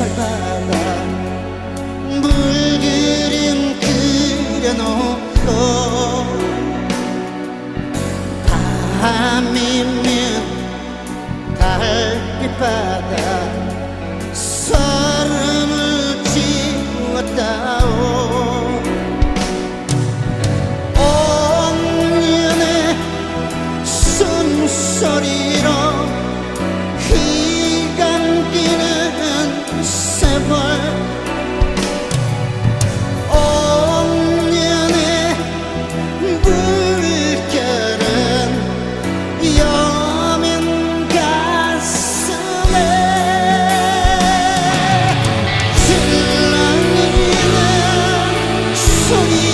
설마나 물그림 그려놓고 밤이면 달빛 바다 서름을 지웠다오. 온년의 숨소리로 所以。